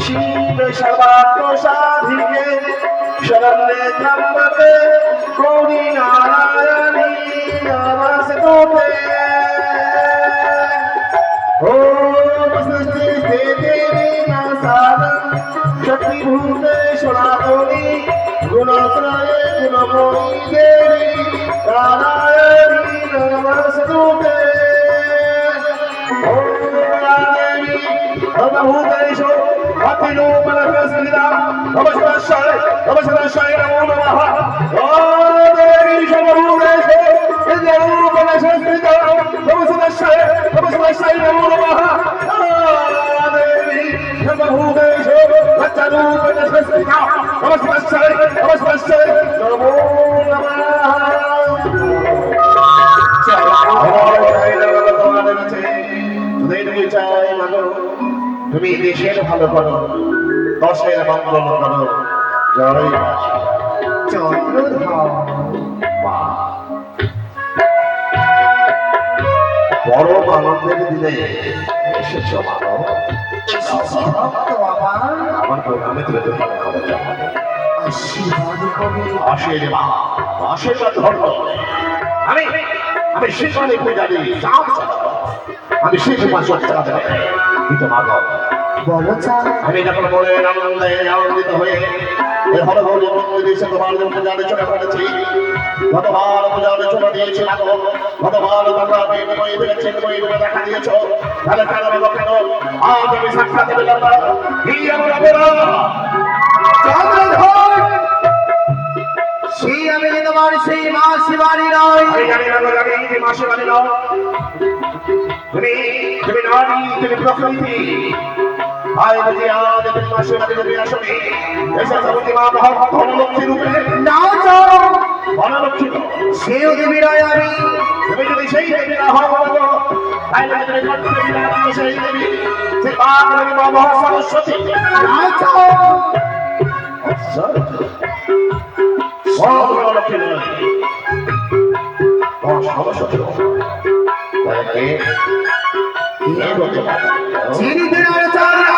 শীল সর্বাত্মসাধিকে শরণে ত্রম্বকে গৌরী নারায়ণী নমস্তে তোতে ওম সৃষ্টি স্থিতি সাধন গুণত্রয়ে গুণময়ী দেবী, নারায়ণী নমস্তে وله جيش وقتلوا ملك الزنا وبشر الشاعر وبشر الشاعر ومرها ভালো করো। দশের মঙ্গল করো। জয় মাসি পরম আনন্দের দিনে এসেছ মানব আমার প্রোগ্রামে তুলে ভালো করে। যাব আশীর্বাদ আশীর্বাদ ধর্ম আমি আমি শিশানি পূজারি চাপ আমি শিশু পাঁচ কিন্তু মাধব আমি যখন মনে আনন্দে আনন্দিত হয়ে এই হরগৌরী মন্দিরে এসে তোমার জন্য পড়েছি গতবার পূজারে চলে দিয়েছি গতবার তোমরা বলে চিন্ময়ী বলে দেখা দিয়েছ তাহলে কেন বলো কেন আজ আমি সাক্ষাৎ পেলাম না কি আমার সেই আমি তোমার সেই মা শিবানী নয় নাও। তুমি তুমি নারী তুমি প্রকৃতি। আয় বুঝি আজ তুমি মাসে বাড়ি এসে সবতি মা মহা ধনলক্ষ্মী রূপে নাও চাও ধনলক্ষ্মী সেও দেবী নয় আমি তুমি যদি সেই দেবী না হও বাবা, তাহলে তুমি দেবী না সেই দেবী সেই বাঙালি মা মহা সরস্বতী নাও চাও ধনলক্ষ্মী নয় সরস্বতী তাহলে কে কে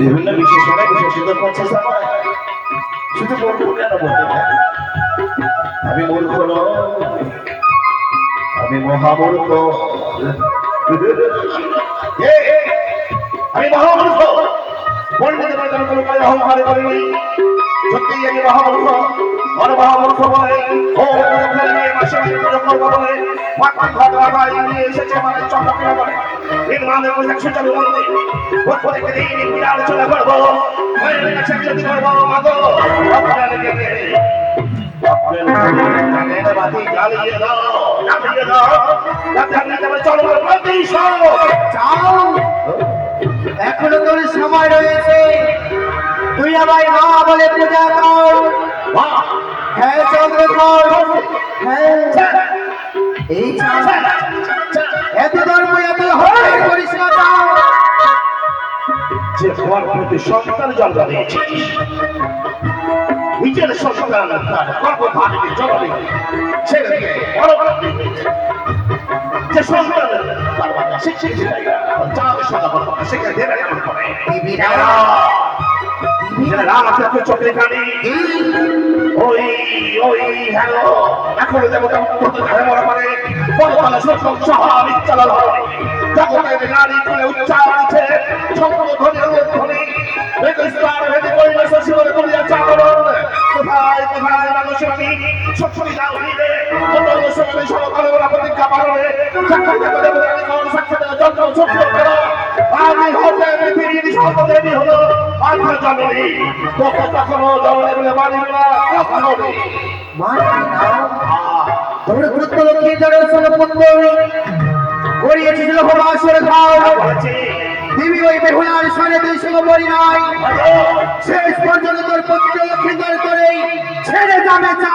বিভিন্ন বিশেষণে বিশেষিত করছে শুধু মূর্খ কেন বলতে পারি? আমি মূর্খ আমি মহামূর্খ। আমি মহামূর্খ। বলতে পারি কোনো কাজ অহংকারে করিনি। সত্যি আমি মহামূর্খ। আলোচনা করব এখনও তোর সময় রয়েছে। তুই আমায় মা বলে পূজা কর। হ্যাঁ চন্দ্রকর হ্যাঁ। এই এত ধর্ম এত হয় করিস না যে তোমার প্রতি সন্তান জন্ম দিয়েছিস নিজের সন্তান তার গর্ভধারিণী জননী ছেড়ে দিয়ে বড় বড় হয়েছে। যে সন্তান তার বাবা শিক্ষিত যায় না যার সদা বড় শিক্ষা দেবে এমন করে যারা রাত রাতে চোখে কানি। ওই ওই, হ্যালো। এখন দেবতা মুক্ত করে বলবলা সত্য সহাব ইচ্ছালাল জগতের নারী করে উচ্চারণছে সংকোধনের ধ্বনি বেদস্তার ভেদে কৈলাস শিবরে করিয়া চাকরণ। কোথায় কোথায় মানুষ আমি সত্যি যাও হইলে অন্য সময় সহকালে প্রতিজ্ঞা পালনে হতে পৃথিবীর সর্বদেবী হলো আত্মা জননী তোকে কখনো জননী বলে মানিব না, কখনো তোমরা খাও দেবী ওই বেহুলার সনে তুই সঙ্গে মরি নাই। শেষ পর্যন্ত তোর পুত্র লক্ষ্মী করে ছেড়ে যাবে চা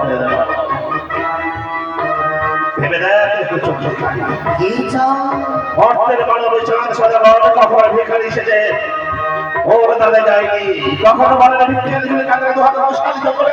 করে দেব ভেবে দেখ একটু চোখ চোখ খালি। কি চাও ভক্তের মানব চাঁদ সাজা বড় কখনো ভিখারি যায়নি। বলে না ভিক্ষে কাঁধে দু হাত নমস্কারিত করে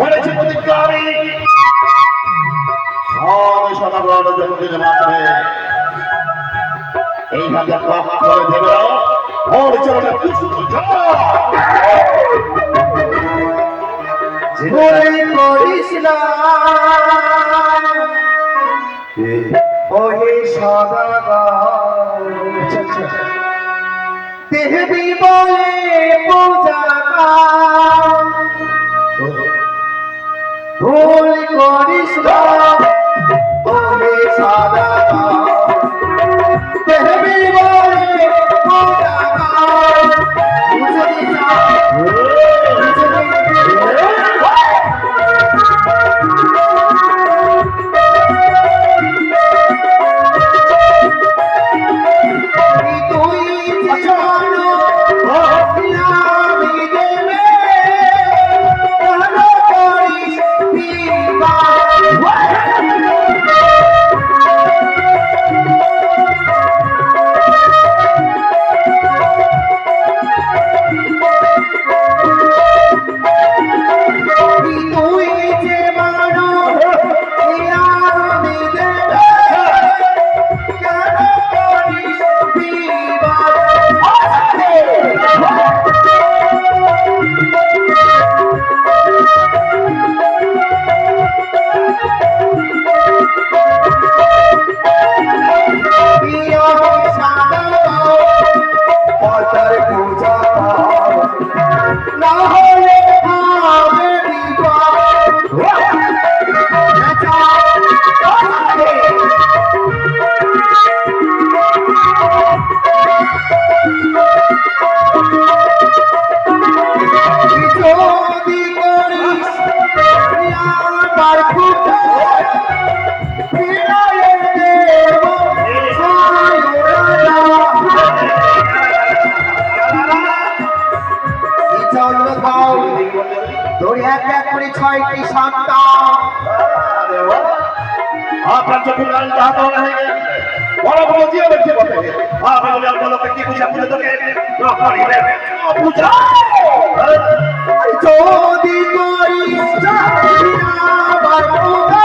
বলেছি প্রতিজ্ঞা আমি সবাই সদাগর জন্মদিনে মাত্রে এইভাবে ক্রম করে দেবে ওর চরণে পুষ্প ভুল করিস না। ওহে সদাগর দেবী বলে পূজা। ভুল করিস না ওহে করে ছয়টি সন্তান! আপনার চোখে লালটা হাত হয়ে বড় বড় দিয়ে দেখতে পাবে আপনি বলে লোকে কি বুঝা পুজো তোকে করিবে পূজা যদি করিস চাহিদাবার পূজা,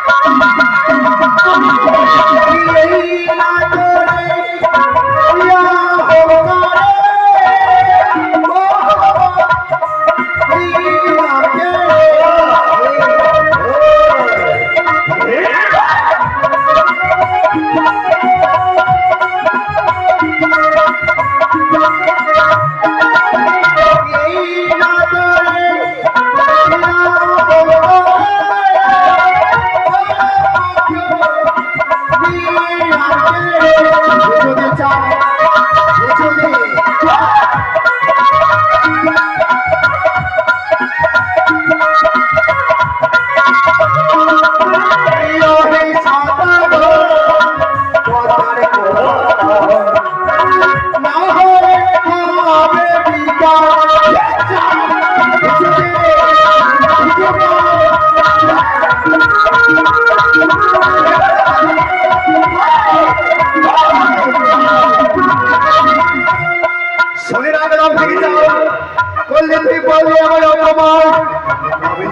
Hallelujah.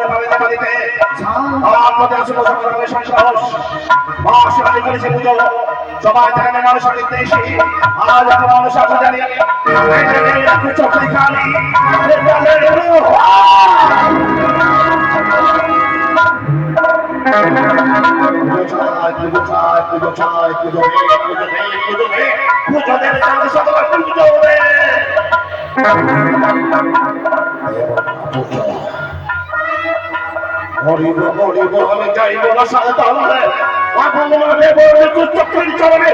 জন্য যে কি অভিপ্র আয়োজন করতে পারে ভাবে দেখা দিতে মধ্যে আছে মুসলমানের সংসাহস মা শিবানী করেছে পুজো সবাই থাকেন মানুষের নির্দেশে আজ আমরা মানুষ আছে জানি চোখে খালি পুজো চাই পুজো চাই পুজো চাই পুজো নে পুজো নে পুজো দেবে চাঁদ সবার পুজো হবে হরিব হরিব আমি যাইব না সাঁওতাল রে আপন মনে বলে চক্রের চরণে।